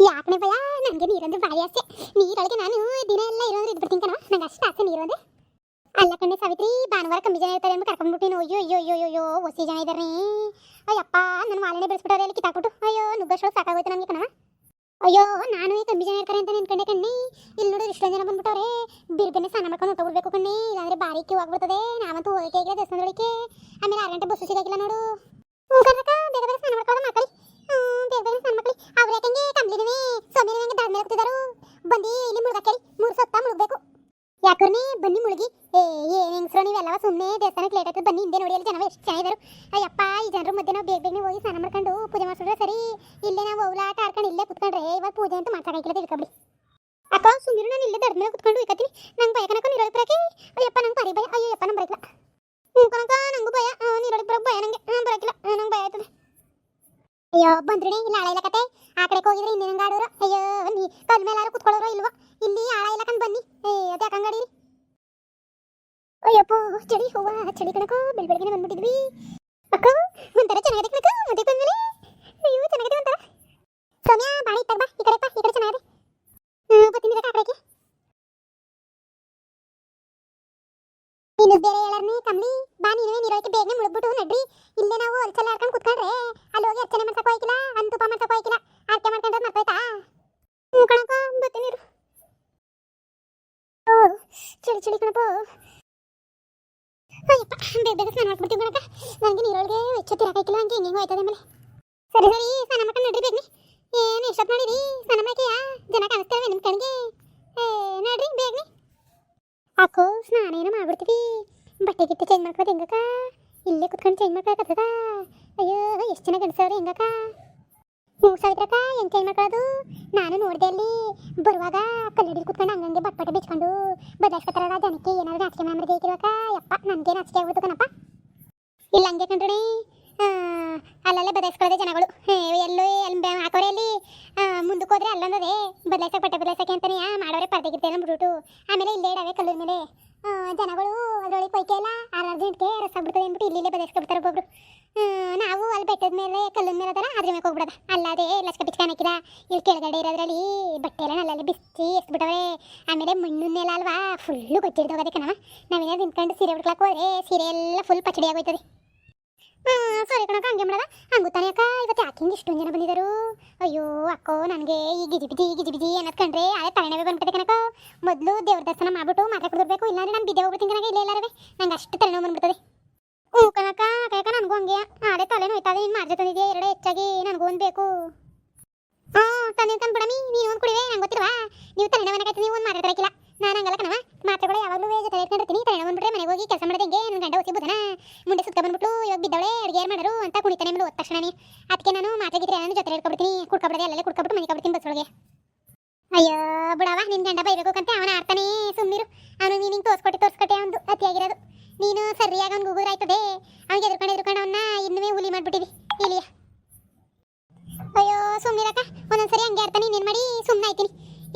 ನೀರಂದ್ರೆ ಭಾರಿ ಆಸೆ. ನೀರೊಳಗೆ ನಾನು ದಿನ ಎಲ್ಲ ಇರೋದ್ರೆ ಇದ್ಬಿಡ್ತೀನಿ ಕಣ. ನಂಗೆ ಅಷ್ಟು ಆಸೆ ನೀರು ಅಂದ್ರೆ ಅಲ್ಲ ಕಣ್ಣೆ ಸಾವಿತ್ರಿ, ಭಾನುವಾರ ಕಮ್ಮಿ ಜನ ಇರ್ತಾರೆ ಅಂತ ಕರ್ಕೊಂಡ್ಬಿಟ್ಟಿನ ಅಯ್ಯೋ ಅಯ್ಯೋ ಅಯ್ಯೋ ಅಯ್ಯೋ ಒಸಿ ಜನ ಇದ್ದಾರೆ ಅಯ್ಯಪ್ಪ ನನ್ನ ಮಾಲನೆ ಬೆಳೆಸ್ಬಿಟ್ಟವ್ರೆ ಅಲ್ಲಿ ಕಿತ್ತಾಕ್ಬಿಟ್ಟು. ಅಯ್ಯೋ, ನುಗ್ಗಷ್ಟೊಳಗೆ ಸಾಕಾಗೋಯ್ತು ನನಗೆ ಕಣ. ಅಯ್ಯೋ, ನಾನು ಕಮ್ಮಿ ಜನ ಇರ್ತಾರೆ ಅಂತ ನಿನ್ಕಂಡೆ ಕಣ್ಣಿ. ಇಲ್ಲಿ ನೋಡಿದ್ರೆ ಇಷ್ಟೊಂದು ಜನ ಬಂದ್ಬಿಟ್ಟವ್ರೆ. ಬಿರ್ಬೆನೆ ಸ್ನಾನ ಮಾಡ್ಕೊಂಡು ಹೊಟ್ಟು ಬಿಡ್ಬೇಕು ಕಣ್ಣಿ. ಇಲ್ಲಾಂದ್ರೆ ಬಾರಿ ಕ್ಯೂ ಆಗ್ಬಿಡ್ತದೆ. ನಾವಂತೂ ಹೋಗಕ್ಕೆ ಆಗಿಲ್ಲ ದೇವಸ್ಥಾನದೊಳಗೆ ಆಮೇಲೆ ಆರು ಗಂಟೆ ಬಸ್ಸು ಸಿಗಾಗಿಲ್ಲ ನೋಡು. ಬೇಗ ಬೇಗ ಸ್ನಾನ ಮಾಡ್ಕೊಳ್ಳೋ. ಮಕ್ಕಳಿ ಬೇಗ ಬೇಗ ಸ್ನಾನ ಮಕ್ಕಳಿ ಅವ್ರು ಯಾಕಂಗೆ ಕಂಬ್ಲಿನೇ ಸೋಮೇನ ಹೆಂಗೆ ದಾದ ಮೇಲೆ ಹೋಗ್ತಿದ್ದಾರು ಬಂದು ಇಲ್ಲಿ ಮುಳುಗಕ್ಕೇಳಿ ಮೂರು ಸೊತ್ತ ಮುಳುಗಬೇಕು ಯಾಕರ್ನಿ ಬನ್ನಿ ಮುಳುಗಿ ಏ ಏನ್ ಹೆಂಗ್ಸ್ರು ನೀವೆಲ್ಲವ ಸುಮ್ಮನೆ ದೇವಸ್ಥಾನಕ್ಕೆ ಲೇಟ್ ಆಗ್ತದೆ ಬನ್ನಿ ಹಿಂದೆ ನೋಡಿ ಚೆನ್ನಾಗಿದ್ದಾರೆ ಅಯ್ಯಪ್ಪ, ಈ ಜನರ ಮಧ್ಯೆ ನಾವು ಬೇಗ ಬೇಗನೆ ಹೋಗಿ ಸ್ನಾನ ಮಾಡ್ಕೊಂಡು ಪೂಜೆ ಮಾಡಿಸಿದ್ರೆ ಸರಿ. ಇಲ್ಲೇ ನಾವು ಓಲಾಟ ಆಡ್ಕೊಂಡು ಇಲ್ಲೇ ಕುತ್ಕೊಂಡ್ರೆ, ಇವಾಗ ಪೂಜೆ ಅಂತ ಮಾಡ್ಸಕ್ಕಾಗಿಲ್ಲ ತಿಳ್ಕೊಬಿಡಿ ಅಕ್ಕ ಸುಮ್ಮನೆ ನಾನು ಇಲ್ಲೇ ದಡ್ಡ ಮೇಲೆ ಕುತ್ಕೊಂಡು ಇಕ್ಕತ್ತೀನಿ ನಂಗೆ ಭಯ ಕನಕ ನೀರೊಳಗೆ ಬರಕ್ಕೆ? ಅಯ್ಯಪ್ಪ, ನಂಗೆ ಪರಿ ಭಯ. ಅಯ್ಯಪ್ಪ ನಂಗೆ ಬರಕ್ಕಿಲ್ಲ ಹ್ಞೂ ಕನಕ ನಂಗೂ ಭಯ. ನೀರೊಳಗೆ ಬರೋಕೆ ಭಯ ನಂಗೆ. ಹ್ಞೂ ಬರಕಿಲ್ಲ. ನಂಗೆ ಭಯ ಆಯ್ತದೆ. ಅಯ್ಯೋ ಬಂದ್ರಿ ಇಲ್ಲ ಆಳ ಇಲ್ಲ ಕತೆ. ಆ ಕಡೆಗೆ ಹೋಗಿದ್ರೆ ಹಿಂದೆ ನಂಗೆ ಆಡೋರು? ಅಯ್ಯೋ, ನೀ ಕಲ್ ಮೇಲೆ ಕುತ್ಕೊಳ್ಳೋರು ಇಲ್ವೋ? ಇಲ್ಲಿ ಆಳ ಇಲ್ಲ ಕಂಡು ಬನ್ನಿ. ಏ ಅದೇ ಯಾಕಂಗಡಿ ಅಯ್ಯಪ್ಪ ಚಳಿ, ಹೂವ ಚಳಿ ಕಣಕೋ ಬೆಳ್ ಬೆಳಗ್ಗೆ ಬಂದ್ಬಿಟ್ಟಿದ್ವಿ. ಅಕ್ಕ, ಒಂಥರ ಚೆನ್ನಾಗಿದೆ ಕಣಕ ಮದುವೆ ಬಂದ್ಮೇಲೆ. ಅಯ್ಯೋ, ಚೆನ್ನಾಗಿದೆ ಒಂಥರ. ಸೌಮ್ಯ ಬಾಳೆ ಇತ್ತಾಗ ಬಾ, ಈ ಕಡೆ ಬಾ ಈ ಕಡೆ ಚೆನ್ನಾಗಿದೆ. ಹ್ಞೂ ಗೊತ್ತಿಂದ ಕಡೆಗೆ ನೀನು ಬೇರೆ ಹೇಳರ್ನಿ ಕಮ್ಮಿ ಬಾ ನೀನೇ ನೀರೊಳಗೆ ಬೇಗನೆ ಮುಳುಗ್ಬಿಟ್ಟು ನಡ್ರಿ. ಇಲ್ಲೇ ನಾವು ಅಲ್ಸಲ್ಲ ಹಾಕೊಂಡು ಕುತ್ಕೊಂಡ್ರೆ ಅಲ್ಲಿ ಹೋಗಿ ಅರ್ಚನೆ ಮಾಡ್ಸಕ್ಕೆ ಹೋಯ್ಕಿಲ್ಲ ಅಂತೂಪ ಮಾಡ್ಸಕ್ಕೆ ಹೋಯ್ಕಿಲ್ಲ ಆರ್ಕೆ ಮಾಡ್ಕೊಂಡ್ರೆ ಮರ್ತೋಯ್ತಾ ಹ್ಞೂ ಕಣಪ್ಪ ಬರ್ತೀನಿ ಇರು. ಓ, ಚಳಿ ಚಳಿ ಕಣಪ್ಪ. ಬೇಗ ಬೇಗ ಸ್ನಾನ ಮಾಡ್ಬಿಡ್ತೀವಿ ಕಣಕ್ಕ ನನಗೆ ನೀರೊಳಗೆ ವೆಚ್ಚ ತಿರಾಕೈಕಿಲ್ಲ ಹಂಗೆ ಹಿಂಗೆ ಹೋಯ್ತದೆ ಆಮೇಲೆ. ಸರಿ ಸರಿ, ಸ್ನಾನ ಮಾಡ್ಕೊಂಡು ನಡ್ರಿ ಬೇಗನೆ. ಏನು ಎಷ್ಟೊತ್ತು ಮಾಡಿರಿ? ಸ್ನಾನ ಮಾಡ್ತೀಯಾ ಜನ ಕಾಣಿಸ್ತೇವೆ ನಿಮ್ಮ ಕಣ್ಗೆ. ನಡ್ರಿ ಬೇಗನೆ. ಅಕ್ಕೋ, ಸ್ನಾನ ಏನೋ ಮಾಡ್ಬಿಡ್ತೀವಿ. ಬಟ್ಟೆ ಗಿಟ್ಟೆ ಚೇಂಜ್ ಮಾಡ್ಕೋದು ಹೆಂಗಕ್ಕ? ಇಲ್ಲೇ ಕುತ್ಕೊಂಡು ಚೇಂಜ್ ಮಾಡ್ಕೊಳಕತ್ತದ ಅಯ್ಯೋ, ಎಷ್ಟು ಜನ ಗಂಡಸವ್ರು ಹೆಂಗಕ್ಕ? ಹ್ಞೂ ಸಾವಿತ್ರಕ್ಕ, ಏನು ಚೇಂಜ್ ಮಾಡ್ಕೊಳ್ಳೋದು ನಾನು ನೋಡಿದೆ ಅಲ್ಲಿ, ಬರುವಾಗ ಕಲ್ಲಡಿ ಕುತ್ಕೊಂಡು ಹಂಗಂಗೆ ಬಟ್ಪಟೆ ಬಿಚ್ಕೊಂಡು ಬದಲಾಯಿಸ್ಕೊತಾರಲ್ಲ ಜನಕ್ಕೆ ಏನಾದ್ರು ನಾಚಿಕೆ ಮಾಡಿದ್ರೆ ಐತಿಲ್ವಕ್ಕ? ಯಪ್ಪ ನನಗೆ ನಾಚಿಕೆ ಆಗ್ಬಿಡ್ತು ಕಣಪ್ಪ. ಇಲ್ಲ ಹಂಗೆ ಕಂಡ್ರಿ ಅಲ್ಲಲ್ಲೇ ಬದಲಾಯಿಸ್ಕೊಳ್ಳೋದೆ ಜನಗಳು. ಎಲ್ಲೋ ಅಲ್ಲಿ ಹಾಕೋರೆ ಅಲ್ಲಿ. ಮುಂದಕ್ಕೆ ಹೋದ್ರೆ ಅಲ್ಲೊಂದದೆ, ಬದಲಾಯಿಸಕ್ಕೆ ಬಟ್ಟೆ ಬದಲಾಯಿಸಕ್ಕೆ ಅಂತಾನೆ ಮಾಡೋರೆ ಪರ್ದೆ ಗಿರ್ತೆ ಅಂದ್ಬಿಟ್ಟು ಆಮೇಲೆ ಇಲ್ಲೇ ಇಡವೆ ಕಲ್ಲೂರ್ ಮೇಲೆ. ಜನಗಳು ಅದರೊಳಗೆ ಪೈಕೆ ಇಲ್ಲ ಆರು ಅರ್ಜೆಂಟ್ಗೆ ರಸ ಬಿಡ್ತದೆ ಅಂದ್ಬಿಟ್ಟು ಇಲ್ಲಿ ಬದಲಾಯಿಸ್ಕೊಬಿಡ್ತಾರೆ ಒಬ್ಬೊಬ್ರು. ನಾವು ಅಲ್ಲಿ ಬೆಟ್ಟದ ಮೇಲೆ, ಕಲ್ಲಿನ ಮೇಲೆ ಅದರ, ಅದ್ರ ಮೇಲೆ ಹೋಗ್ಬಿಡೋದ. ಅಲ್ಲದೆ ಲಸ್ಕ ಬಿಚ್ಕಾನ್ ಹಾಕಿದ ಇಲ್ಲಿ ಕೆಳಗಡೆ ಇರೋದ್ರಲ್ಲಿ ಬಟ್ಟೆ ಎಲ್ಲ ನಲ್ಲಲ್ಲಿ ಬಿಚ್ಚಿ ಎಸ್ಬಿಟ್ಟವೆ ಆಮೇಲೆ ಮೇಲೆ ಅಲ್ವಾ ಫುಲ್ಲು ಗೊತ್ತಿಡ್ದೋಗದೆ ಕಣವ ನಾವೇನಾದ್ರು ನಿಂತ್ಕೊಂಡು ಸೀರೆ ಉಟ್ಕೊಳಕ್ಕೆ ಹೋದ್ರೆ ಸೀರೆ ಎಲ್ಲ ಫುಲ್ ಪಚಡಿ ಆಗೋಯ್ತದೆ. ಸರಿ ಕಣಕ್ಕ, ಹಂಗೆ ಮಾಡೋದ? ಹಂಗು ತಾನೇ ಅಕ್ಕ, ಇವತ್ತು ಯಾಕೆ ಹಿಂಗೆ ಇಷ್ಟೊಂದು ಜನ ಬಂದಿದ್ದರು? ಅಯ್ಯೋ, ಅಕ್ಕೋ, ನನಗೆ ಈ ಗಿಜಿ ಬಿಜಿ ಗಿಜಿ ಬಿಜಿ ಅನ್ನೋದು ಕಂಡ್ರೆ ಅದೇ ಬಂದ್ಬಿಟ್ಟೆ ಕಣಕ ಮೊದಲು ದೇವ್ರ ದರ್ಶನ ಮಾಡ್ಬಿಟ್ಟು ಮಾತ್ರ ಕುಡಿದ್ಬೇಕು ಇಲ್ಲಾಂದ್ರೆ ನಾನು ಬಿದ್ದೆ ಹೋಗ್ಬಿಡ್ತೀನಿ ಕಣಕ ಇಲ್ಲ ಎಲ್ಲಾರವೇ ನಂಗೆ ಅಷ್ಟು ತಲೆನೋವು ಬಂದ್ಬಿಡ್ತದೆ. ಹ್ಞೂ ಕಣಕ ನನಗೂ ಹಂಗೆ ತಲೆ ಇದೆ ಏನು ಮಾರ್ಜೆ ಎರಡೇ ಎರಡು ಹೆಚ್ಚಾಗಿ ನನಗೂ ಒಂದು ಬೇಕು. ಹ್ಞೂ ತಂದೆ ಬಿಡಮಿ ನೀನು ಒಂದು ಕುಡಿವೆ, ನಂಗೆ ಗೊತ್ತಿಲ್ವಾ? ನೀವು ತಲೆನೋವು ನೀವು ಒಂದು ಮಾತಾಡ್ತಿರಕ್ಕಿಲ್ಲ ನಾನು ಹಂಗಲ್ಲ ಕಣವ ಮಾತ್ರೆಗಳು ಯಾವಾಗಲೂ ತಲೆ ಇಟ್ಕೊಂಡಿರ್ತೀನಿ ತಲೆ ಬಂದ್ಬಿಟ್ರೆ ಮನೆಗೆ ಹೋಗಿ ಕೆಲಸ ಮಾಡೋದು ಹೆಂಗೆ? ನನ್ನ ಗಂಡ ಹೊಸಿ ಬುಧನ? ಮುಂದೆ ಸುತ್ತ ಬಂದ್ಬಿಟ್ಟು ಇವಾಗ ಬಿದ್ದವಳೆ, ಅಡುಗೆ ಏನು ಮಾಡೋರು ಅಂತ ಕುಣಿತಾನೆ ಮೇಲೆ ಹೋದ ತಕ್ಷಣ ಅದಕ್ಕೆ ನಾನು ಮಾತ್ರೆ ಗಿತ್ರೆ ನಾನು ಜೊತೆ ಇಟ್ಕೊಬಿಡ್ತೀನಿ. ಕುಡ್ಕೊಬಿಡದೆ ಅಲ್ಲೇ ಕುಡ್ಕೊಬಿಟ್ಟು ಮನೆ ಕಬಿಡ್ತೀನಿ ಬಸ್ಸೊಳಗೆ ಅಯ್ಯೋ ಬಿಡವ ನಿನ್ ಗಂಡ ಬೈಬೇಕು ಅಂತ ಅವನ ಆಡ್ತಾನೆ. ಸುಮ್ಮನಿರು ಅವನು ನೀನು ಹಿಂಗೆ ತೋರ್ಸ್ಕೊಟ್ಟು, ತೋರ್ಸ್ಕೊಟ್ಟೆ ಒಂದು ಅತಿಯಾಗಿರೋದು. ನೀನು ಸರಿಯಾಗಿ ಅವ್ನು ಗುಗುರ್ ಆಯ್ತದೆ ಅವ್ನಿಗೆ ಎದುರ್ಕೊಂಡು ಎದುರ್ಕೊಂಡು ಅವನ್ನ ಇನ್ನೂ ಹುಲಿ ಮಾಡ್ಬಿಟ್ಟಿವಿ ಇಲ್ಲಿಯ? ಅಯ್ಯೋ ಸುಮ್ಮನಿರಕ್ಕ ಒಂದೊಂದ್ಸರಿ ಹಂಗೆ ಇರ್ತಾನೆ ಇನ್ನೇನು ಮಾಡಿ ಸುಮ್ಮನೆ ಆಯ್ತೀನಿ.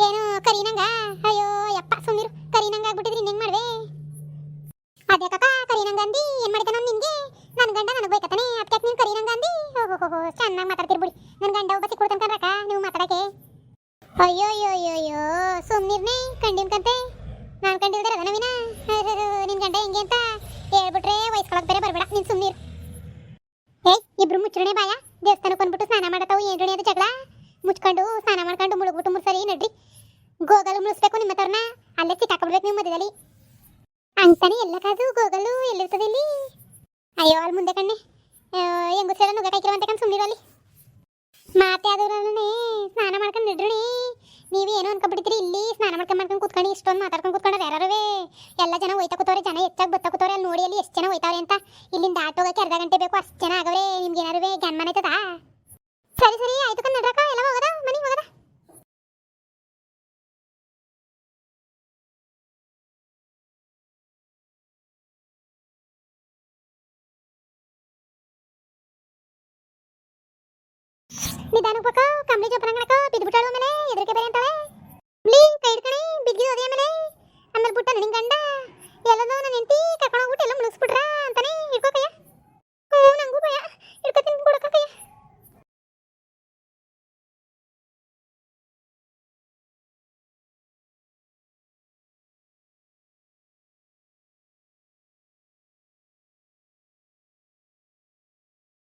ಏನು ಕರೀನಂಗ? ಅಯ್ಯೋ, ಯಪ್ಪ ಸುಮ್ಮನಿರು ಕರೀನಂಗ ಆಗ್ಬಿಟ್ಟಿದ್ರಿ ಹೆಂಗೆ ಮಾಡ್ವೆ? ಅದೇ ಕಕ್ಕ ಕರೀನಂಗ ಅಂದಿ? ಏನ್ ಮಾಡಿದಾನ ನಿನಗೆ? ನನ್ನ ಗಂಡ ನನಗೆ ಬೈಕತಾನೆ ಅದಕ್ಕೆ ನೀನು ಕರೀನಂಗ ಅಂದಿ? ಓಹೋ ಚೆನ್ನಾಗಿ ಮಾತಾಡ್ತಿರ್ಬಿಡಿ ನನ್ನ ಗಂಡ ಒಬ್ಬ ಸಿಕ್ಕುಡ್ತಾನೆ ಕಣ್ರಕ್ಕ ನೀವು ಮಾತಾಡಕ್ಕೆ. ಅಯ್ಯೋ ಅಯ್ಯೋ ಅಯ್ಯೋ ಅಯ್ಯೋ ಸುಮ್ಮನಿರ್ನೆ ಕಂಡಿನ್ ಕಂತೆ. ನಾನು ಕಂಡಿಲ್ದಿರ ನವೀನ ನಿನ್ ಗಂಡ ಹೆಂಗೆ ಅಂತ ಹೇಳ್ಬಿಟ್ರೆ ವಯಸ್ಕೊಳಕ್ ಬೇರೆ ಬರ್ಬೇಡ ನೀನ್ ಸುಮ್ಮನಿರು ಏಯ್ ಇಬ್ರು ಮುಚ್ಚರಣೆ ಬಾಯ ದೇವಸ್ಥಾನಕ್ಕೆ ಬಂದ್ಬಿಟ್ಟು ಸ್ನಾನ ಮಾಡತಾವು ಏನ್ರಣಿ ಅದು ಜಗಳ? ಮುಚ್ಕೊಂಡು ಸ್ನಾನ ಮಾಡ್ಕೊಂಡು ಮುಳುಗ್ಬಿಟ್ಟು ಮುರ್ಸರಿ ನಡ್ರಿ. ಗೋಗಲು ಮುಳಿಸ್ಬೇಕು ನಿಮ್ಮ ತವ್ರನ್ನ. ಅಲ್ಲೇ ಸಿಕ್ಕಾಕೊಬಿಡ್ಬೇಕು ನೀವು ಮಧ್ಯದಲ್ಲಿ. ಅಂತಾನೆ ಎಲ್ಲ ಕಾದು ಗೋಗಲು ಎಲ್ಲಿರ್ತದೆ ಇಲ್ಲಿ? ಅಯ್ಯೋ, ಅಲ್ಲಿ ಮುಂದೆ ಕಣ್ಣೆ. ಹೆಂಗುಸೆಲ್ಲ ನುಗ್ಗ ಕಾಯ್ಕಿರುವಂತ ಕಣ್ ಸುಮ್ಮನಿರೋ ಅಲ್ಲಿ. ಮಾತೆ ಆದವ್ರನ್ನೇ ಸ್ನಾನ ಮಾಡ್ಕೊಂಡು ನಡ್ರಿ. ನೀವು ಏನೋ ಅನ್ಕೊಬಿಡ್ತೀರಿ ಇಲ್ಲಿ ಸ್ನಾನ ಮಾಡ್ಕೊಂಡು ಮಾಡ್ಕೊಂಡು ಕುತ್ಕೊಂಡು ಇಷ್ಟೊಂದು ಮಾತಾಡ್ಕೊಂಡು ಕುತ್ಕೊಂಡ್ರೆ ಯಾರೇ ಎಲ್ಲ ಜನ ಹೋಯ್ತಾ ಕೂತವ್ರೆ ಜನ ಹೆಚ್ಚಾಗಿ ಬತ್ತ ಕೂತವ್ರೆ ಅಲ್ಲಿ ನೋಡಿ ಅಲ್ಲಿ ಎಷ್ಟು ಜನ ಹೋಯ್ತಾವ್ರೆ ಅಂತ. ಇಲ್ಲಿಂದ ಆಟೋ ಹೋಗಕ್ಕೆ ಅರ್ಧ ಗಂಟೆ ಬೇಕು, ಅಷ್ಟು ಜನ ಆಗವ್ರೆ, ನಿಮ್ಗೆ ಏನಾರು ಗನ್ಮನ್ ಆಯ್ತದ? ಸರಿ ಸರಿ, ಆಯ್ತು ಕಣ್ ನಡ್ರಕ್ಕ ಎಲ್ಲ ಹೋಗದ? ಮನೆಗೆ ಹೋಗದ? ನಿಧಾನ ಪಕ್ಕ ಕಂಬಳಿ ಜೋಪನಂಗಣಕ ಬಿದ್ಬಿಟ್ಟಾಳು ಮೇಲೆ ಎದುರಿಗೆ ಬೇರೆ ಅಂತಾಳೆ. ಕಂಬಳಿ ಕೈ ಹಿಡ್ಕಣಿ ಬಿದ್ದಿದ್ದು ಅದೇ ಮೇಲೆ ಆಮೇಲೆ ಬಿಟ್ಟ ನಿನ್ ಗಂಡ. ಎಲ್ಲನೋ ನನ್ನ ಹೆಂಡತಿ